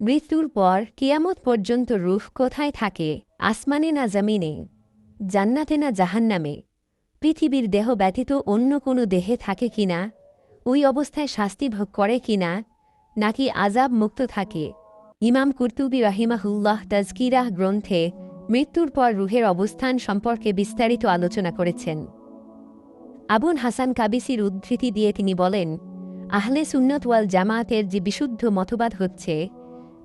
মৃত্যুর পর কিয়ামত পর্যন্ত রুহ কোথায় থাকে, আসমানে না জামিনে? জান্নাতে না জাহান্নামে? পৃথিবীর দেহ ব্যতীত অন্য কোনো দেহে থাকে কিনা? ওই অবস্থায় শাস্তি ভোগ করে কিনা? নাকি আজাব মুক্ত থাকে? ইমাম কুর্তুবি রাহিমাহুল্লাহ তাজকিরাহ গ্রন্থে মৃত্যুর পর রুহের অবস্থান সম্পর্কে বিস্তারিত আলোচনা করেছেন। আবুন হাসান কাবিসির উদ্ধৃতি দিয়ে তিনি বলেন, আহলে সুন্নত ওয়াল জামায়াতের যে বিশুদ্ধ মতবাদ হচ্ছে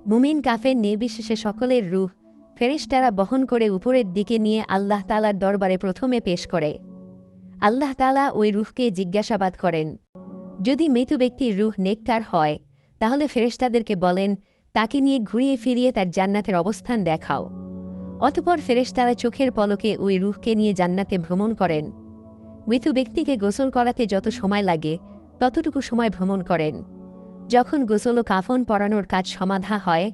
মুমিন কাফের নির্বিশেষে সকলের রুহ, ফেরেশতারা বহন করে উপরের দিকে নিয়ে আল্লাহ তালার দরবারে প্রথমে পেশ করে। আল্লাহ তালা ওই রুহকে জিজ্ঞাসাবাদ করেন, যদি মৃত ব্যক্তির রুহ নেকটার হয়, তাহলে ফেরেশতাদেরকে বলেন, তাকে নিয়ে ঘুরিয়ে ফিরিয়ে তার জান্নাতের অবস্থান দেখাও। অতপর ফেরেশতারা চোখের পলকে ওই রুহকে নিয়ে জান্নাতে ভ্রমণ করেন। মৃত ব্যক্তিকে গোসল করাতে যত সময় লাগে, ততটুকু সময় ভ্রমণ করেন। যখন গোসল ও কাফন পরানোর কাজ সমাধা হয়,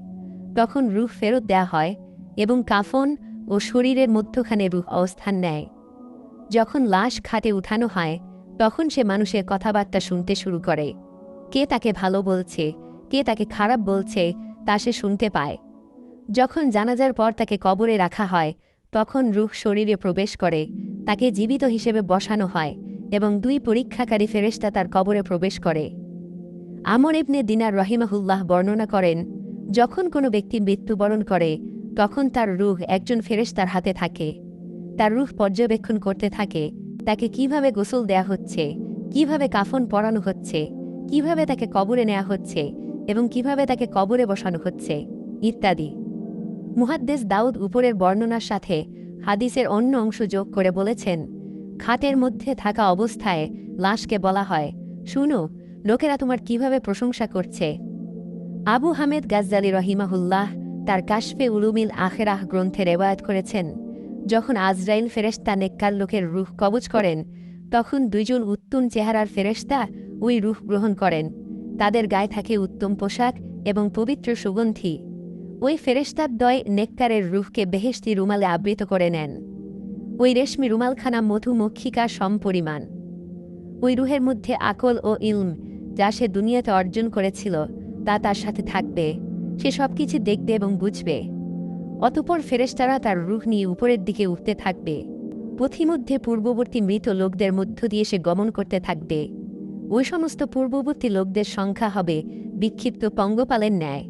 তখন রুহ ফেরত দেয়া হয় এবং কাফন ও শরীরের মধ্যখানে রুহ অবস্থান নেয়। যখন লাশ খাটে উঠানো হয়, তখন সে মানুষের কথাবার্তা শুনতে শুরু করে। কে তাকে ভালো বলছে, কে তাকে খারাপ বলছে, তা সে শুনতে পায়। যখন জানাজার পর তাকে কবরে রাখা হয়, তখন রুহ শরীরে প্রবেশ করে, তাকে জীবিত হিসেবে বসানো হয় এবং দুই পরীক্ষাকারী ফেরেশতা তার কবরে প্রবেশ করে। আমর ইবনে দিনার রহিমাহুল্লাহ বর্ণনা করেন, যখন কোনো ব্যক্তি মৃত্যুবরণ করে, তখন তার রুহ একজন ফেরেশ তার হাতে থাকে। তার রুহ পর্যবেক্ষণ করতে থাকে, তাকে কীভাবে গোসল দেয়া হচ্ছে, কীভাবে কাফন পরানো হচ্ছে, কীভাবে তাকে কবরে নেওয়া হচ্ছে এবং কীভাবে তাকে কবরে বসানো হচ্ছে, ইত্যাদি। মুহাদ্দেস দাউদ উপরের বর্ণনার সাথে হাদিসের অন্য অংশ যোগ করে বলেছেন, খাটের মধ্যে থাকা অবস্থায় লাশকে বলা হয়, শুনো লোকেরা তোমার কীভাবে প্রশংসা করছে? আবু হামেদ গাজ্জালি রহিমাহুল্লাহ তার কাশফে উলুমিল আখেরাহ গ্রন্থে রেওয়ায়ত করেছেন, যখন আজরাইল ফেরেস্তা নেককার লোকের রুহ কবচ করেন, তখন দুইজন উত্তম চেহারার ফেরেস্তা ওই রুহ গ্রহণ করেন। তাদের গায়ে থাকে উত্তম পোশাক এবং পবিত্র সুগন্ধি। ওই ফেরেস্তার দয় নেককারের রুহকে বেহেশতি রুমালে আবৃত করে নেন। ওই রেশমি রুমালখানা মধুমক্ষিকা সমপরিমাণ। ওই রুহের মধ্যে আকল ও ইলম যা সে দুনিয়াতে অর্জন করেছিল, তা তার সাথে থাকবে। সে সব কিছু দেখবে এবং বুঝবে। অতপর ফেরেশতারা তার রুহ নিয়ে উপরের দিকে উঠতে থাকবে। পথিমধ্যে পূর্ববর্তী মৃত লোকদের মধ্য দিয়ে সে গমন করতে থাকবে। ওই সমস্ত পূর্ববর্তী লোকদের সংখ্যা হবে বিক্ষিপ্ত পঙ্গপালের ন্যায়।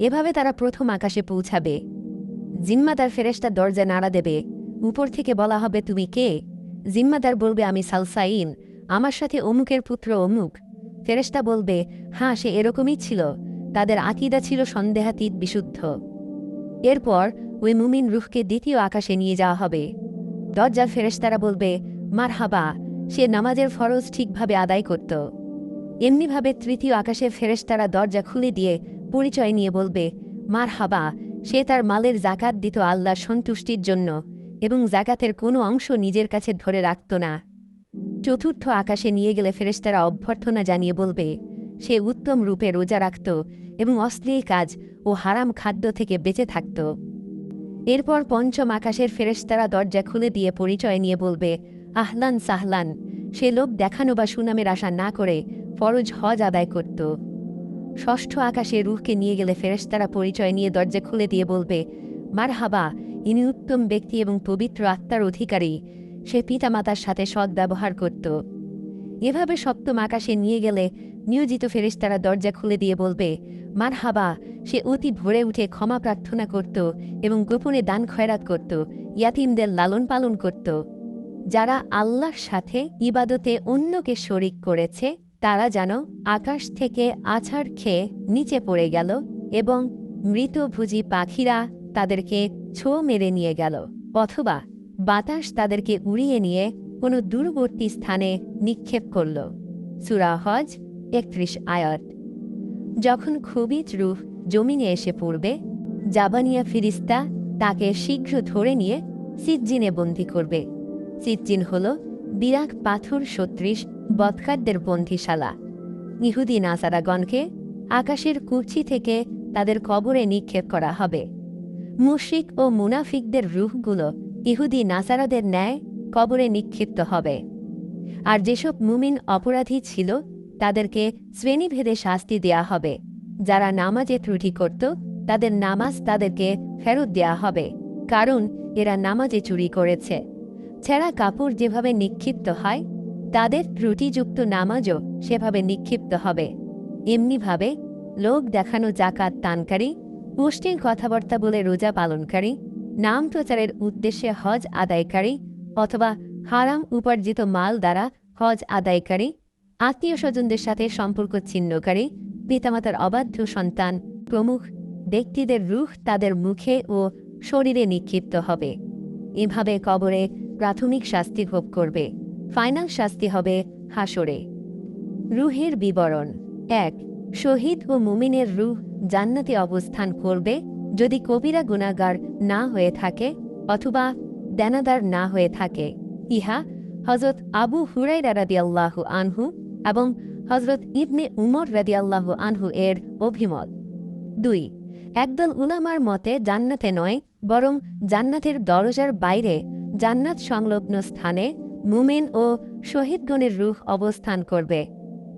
এভাবে তারা প্রথম আকাশে পৌঁছাবে। জিম্মাদার ফেরেশতা দরজা নাড়া দেবে। উপর থেকে বলা হবে, তুমি কে? জিম্মাদার বলবে, আমি সালসাইন, আমার সাথে অমুকের পুত্র অমুক। ফেরেশতা বলবে হ্যাঁ সে এরকমই ছিল। তাদের আকিদা ছিল সন্দেহাতীত, বিশুদ্ধ। এরপর ওই মুমিন রুহকে দ্বিতীয় আকাশে নিয়ে যাওয়া হবে। দরজার ফেরেশতারা বলবে মার হাবা সে নামাজের ফরজ ঠিকভাবে আদায় করত। এমনিভাবে তৃতীয় আকাশে ফেরেশতারা দরজা খুলে দিয়ে পরিচয় নিয়ে বলবে মার হাবা সে তার মালের জাকাত দিত আল্লাহর সন্তুষ্টির জন্য এবং জাকাতের কোনো অংশ নিজের কাছে ধরে রাখত না। চতুর্থ আকাশে নিয়ে গেলে ফেরেশতারা অভ্যর্থনা জানিয়ে বলবে, সে উত্তম রূপে রোজা রাখত এবং অশ্লীল কাজ ও হারাম খাদ্য থেকে বেঁচে থাকত। এরপর পঞ্চম আকাশের ফেরেশতারা দরজা খুলে দিয়ে পরিচয় নিয়ে বলবে, আহলান সাহলান, সে লোক দেখানো বা সুনামের আশা না করে ফরজ হজ আদায় করত। ষষ্ঠ আকাশে রুহকে নিয়ে গেলে ফেরেশতারা পরিচয় নিয়ে দরজা খুলে দিয়ে বলবে মার হাবা ইনি উত্তম ব্যক্তি এবং পবিত্র আত্মার অধিকারী। সে পিতামাতার সাথে সৎ ব্যবহার করত। এভাবে সপ্তম আকাশে নিয়ে গেলে নিয়োজিত ফেরেশতারা দরজা খুলে দিয়ে বলবে মার হাবা সে অতি ভরে উঠে ক্ষমা প্রার্থনা করত এবং গোপনে দান খয়রাত করত, ইয়াতিমদের লালন পালন করত। যারা আল্লাহর সাথে ইবাদতে অন্যকে শরিক করেছে, তারা যেন আকাশ থেকে আছাড় খেয়ে নিচে পড়ে গেল এবং মৃতভুজি পাখিরা তাদেরকে ছো মেরে নিয়ে গেল। অথবা বাতাস তাদেরকে উড়িয়ে নিয়ে কোনো দূরবর্তী স্থানে নিক্ষেপ করল। সুরা হজ একত্রিশ আয়াত। যখন খুবই রুহ জমিনে এসে পড়বে, জাবানিয়া ফিরিস্তা তাকে শীঘ্র ধরে নিয়ে সিজ্জিনে বন্দী করবে। সিজ্জিন হল বিরাট পাথর সত্রিশ বৎকারদের বন্দিশালা। ইহুদি নাসারাগণকে আকাশের কুচি থেকে তাদের কবরে নিক্ষেপ করা হবে। মুশিক ও মুনাফিকদের রুহগুলো ইহুদি নাসারাদের ন্যায় কবরে নিক্ষিপ্ত হবে। আর যেসব মুমিন অপরাধী ছিল, তাদেরকে শ্রেণীভেদে শাস্তি দেয়া হবে। যারা নামাজে ত্রুটি করত, তাদের নামাজ তাদেরকে ফেরত দেয়া হবে, কারণ এরা নামাজে চুরি করেছে। ছেঁড়া কাপড় যেভাবে নিক্ষিপ্ত হয়, তাদের ত্রুটিযুক্ত নামাজও সেভাবে নিক্ষিপ্ত হবে। এমনিভাবে, লোক দেখানো জাকাত তানকারী পুষ্টির কথাবার্তা বলে রোজা পালনকারী নাম প্রচারের উদ্দেশ্যে হজ আদায়কারী অথবা হারাম উপার্জিত মাল দ্বারা হজ আদায়কারী আত্মীয় স্বজনদের সাথে সম্পর্ক ছিন্নকারী, পিতামাতার অবাধ্য সন্তান, প্রমুখ ব্যক্তিদের রুখ তাদের মুখে ও শরীরে নিক্ষিপ্ত হবে। এভাবে কবরে প্রাথমিক শাস্তি ভোগ করবে। ফাইনাল শাস্তি হবে হাসরে। রুহের বিবরণ। এক, শহীদ ও মুমিনের রুহ জান্নাতে অবস্থান করবে যদি কবিরা গুণাগার না হয়ে থাকে অথবা দেনাদার না হয়ে থাকে। ইহা হজরত আবু হুরাইরা রাদিয়াল্লাহু আনহু এবং হজরত ইবনে উমর রাদিয়াল্লাহু আনহু এর অভিমত। দুই, একদল উলামার মতে জান্নাতে নয়, বরং জান্নাতের দরজার বাইরে জান্নাত সংলগ্ন স্থানে মুমিন ও শহীদগণের রুহ অবস্থান করবে।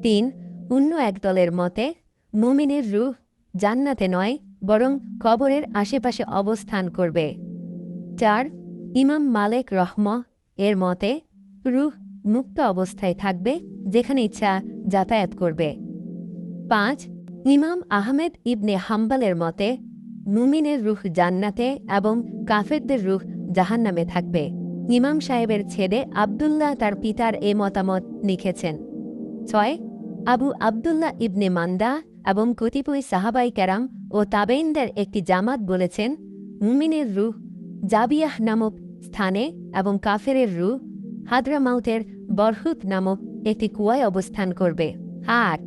তিন, অন্য একদলের মতে মুমিনের রুহ জান্নাতে নয় বরং কবরের আশেপাশে অবস্থান করবে। চার, ইমাম মালেক রহম এর মতে, রুহ মুক্ত অবস্থায় থাকবে, যেখানে ইচ্ছা যাতায়াত করবে। পাঁচ, ইমাম আহমেদ ইবনে হাম্বালের মতে, মুমিনের রুহ জান্নাতে এবং কাফেরদের রুহ জাহান্নামে থাকবে। ইমাম সাহেবের ছেলে আবদুল্লাহ তার পিতার এ মতামত লিখেছেন। ছয়, আবু আবদুল্লাহ ইবনে মান্দা এবং কতিপয় সাহাবাই ক্যারাম ও তাবেইনদের একটি জামাত বলেছেন, মুমিনের রুহ জাবিয়াহ নামক স্থানে এবং কাফেরের রুহ হাদরামাউতের বরহুত নামক একটি কুয়ায় অবস্থান করবে। আট,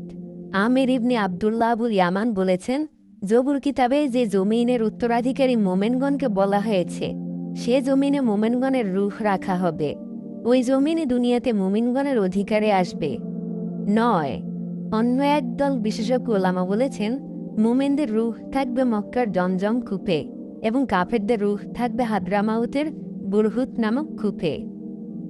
আমের ইবনে আবদুল্লাহ আবুল ইয়ামান বলেছেন, জবুর কিতাবে যে জমিনের উত্তরাধিকারী মোমেনগণকে বলা হয়েছে, সে জমিনে মোমেনগণের রুখ রাখা হবে। ওই জমিনে দুনিয়াতে মোমিনগণের অধিকারে আসবে। নয় অন্য একদল বিশেষজ্ঞ ওলামা বলেছেন, মোমেনদের রুহ থাকবে মক্কার জমজম কূপে এবং কাফেরদের রুহ থাকবে হাদরামাউতের বুরহুত নামক কূপে।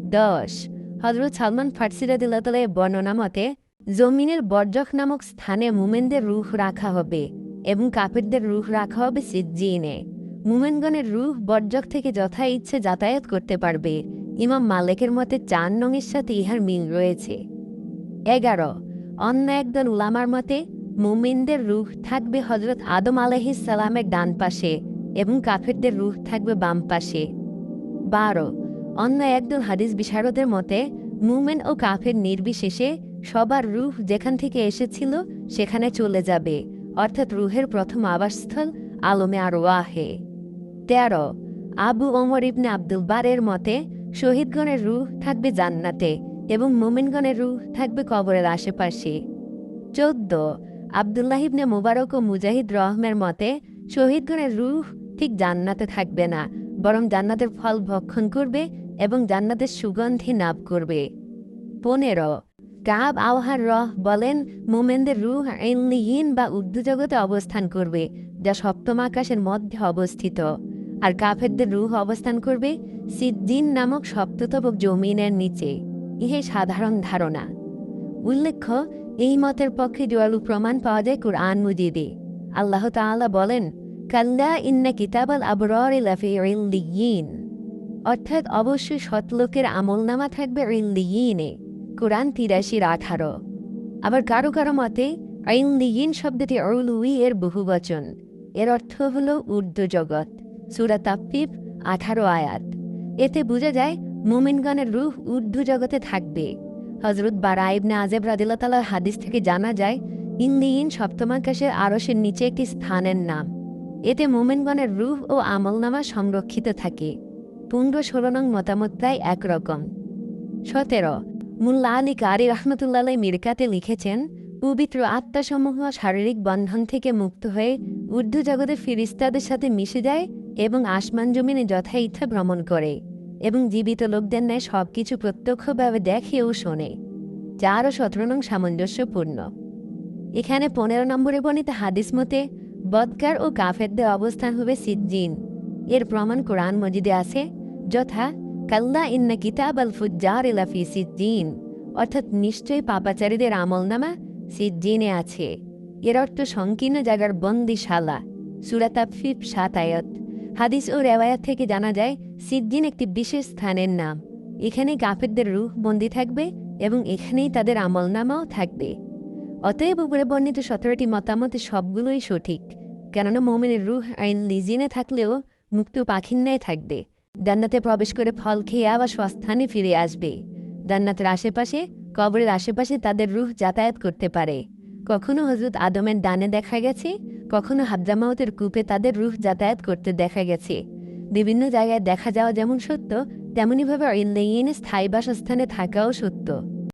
দশ হজরত সালমান ফার্সিরাদিল্লাতলে বর্ণনা মতে, জমিনের বর্জক নামক স্থানে মুমেনদের রুহ রাখা হবে এবং কাপেরদের রুহ রাখা হবে সিজ্জিনে। মুমেনগণের রুহ বর্জক থেকে যথা ইচ্ছে যাতায়াত করতে পারবে। ইমাম মালেকের মতে চার নঙের সাথে ইহার মিল রয়েছে। এগারো অন্য একদল উলামার মতে, মুমিনদের রুহ থাকবে হজরত আদম আলহিস সালামের ডান পাশে এবং কাফেরদের রুহ থাকবে বাম পাশে। বারো, অন্য একদল হাদিস বিশারদের মতে, মুমেন ও কাফের নির্বিশেষে সবার রুহ যেখান থেকে এসেছিল সেখানে চলে যাবে, অর্থাৎ রুহের প্রথম আবাসস্থল আলমে আর ওয়াহে তেরো, আবু ওমর ইবনে আব্দুল বারের মতে, শহীদগণের রুহ থাকবে জান্নাতে এবং মোমিনগণের রুহ থাকবে কবরের আশেপাশে। চোদ্দ, আবদুল্লাহ ইবনে মুবারক ও মুজাহিদ রহমের মতে, শহীদগণের রুহ ঠিক জান্নাতে থাকবে না, বরং জান্নাতের ফল ভক্ষণ করবে এবং জান্নাতের সুগন্ধি নাভ করবে। পনেরো, কাব আওহার রহ বলেন, মোমেনদের রুহ এনলিহীন বা জগতে অবস্থান করবে, যা সপ্তম আকাশের মধ্যে অবস্থিত। আর কাফেরদের রুহ অবস্থান করবে সিদ্দিন নামক সপ্ততবক জমিনের নিচে। ইহে সাধারণ ধারণা। উল্লেখ্য, এই মতের পক্ষে জোয়ালু প্রমাণ পাওয়া যায় কুরআন মুজিদে। আল্লাহ তাআলা বলেন, কাল্লা ইন্না কিতাবাল আবরর লাফিন অর্থাৎ অবশ্যই সৎলোকের আমলনামা থাকবে ইল্লিয়িনে কোরআন তিরাশির আঠারো। আবার কারও কারও মতে ইল্লিয়িন শব্দটি অরুলুই এর বহুবচন এর অর্থ হল উর্দু জগৎ। সুরা তাপ্পিব আঠারো আয়াত। এতে বোঝা যায় মুমিনগণের রুহ উর্দু জগতে থাকবে। হজরত বারা ইবনে আজেব রাদিল্লা তালার হাদিস থেকে জানা যায়, ইন্দিন সপ্তমাকাশের আরসের নিচে একটি স্থানের নাম। এতে মোমেনগণের রুহ ও আমলনামা সংরক্ষিত থাকে। ষোলো নং মতামত প্রায় একরকম। সতেরো, মুল্লা আলী কারি রহমতুল্লাহ মিরকাতে লিখেছেন, পবিত্র আত্মাসমূহ শারীরিক বন্ধন থেকে মুক্ত হয়ে উর্দু জগতে ফিরিস্তাদের সাথে মিশে যায় এবং আসমান জমিনে যথা ইচ্ছা ভ্রমণ করে। এবং জীবিত লোকদের ন্যায় সব কিছু প্রত্যক্ষভাবে দেখে ও শোনে যা আরও সতেরো নং সামঞ্জস্যপূর্ণ। এখানে পনেরো নম্বরে বর্ণিত হাদিস মতে, বদকার ও কাফেরদের অবস্থান হবে সিজ্জিন। এর প্রমাণ কোরআন মজিদে আছে, যথা, কাল্লা ইন্না কিতাব আল ফুজ্জার ইলাফি সিজ্জিন, অর্থাৎ নিশ্চয়ই পাপাচারীদের আমলনামা সিজ্জিনে আছে। এর অর্থ সংকীর্ণ জায়গার বন্দিশালা। সুরাতাফিফ সাত আয়াত। হাদিস ও রেওয়ায়াত থেকে জানা যায়, সিদ্দিন একটি বিশেষ স্থানের নাম। এখানে গাফেরদের রুহ বন্দি থাকবে এবং এখানেই তাদের আমলনামাও থাকবে। অতএব উপরে বর্ণিত সতেরোটি মতামতে সবগুলোই সঠিক। কেননা মোমেনের রুহ আইন লিজিনে থাকলেও মুক্ত পাখির ন্যায় থাকবে। জান্নাতে প্রবেশ করে ফল খেয়ে আবার স্বস্থানে ফিরে আসবে। জান্নাতের আশেপাশে, কবরের আশেপাশে তাদের রুহ যাতায়াত করতে পারে। কখনো হজরত আদমের দানে দেখা গেছে কখনো হাবজামাউতের কূপে তাদের রুহ যাতায়াত করতে দেখা গেছে। বিভিন্ন জায়গায় দেখা যাওয়া যেমন সত্য তেমনইভাবে ইল্লেইনে স্থায়ী বাসস্থানে থাকাও সত্য।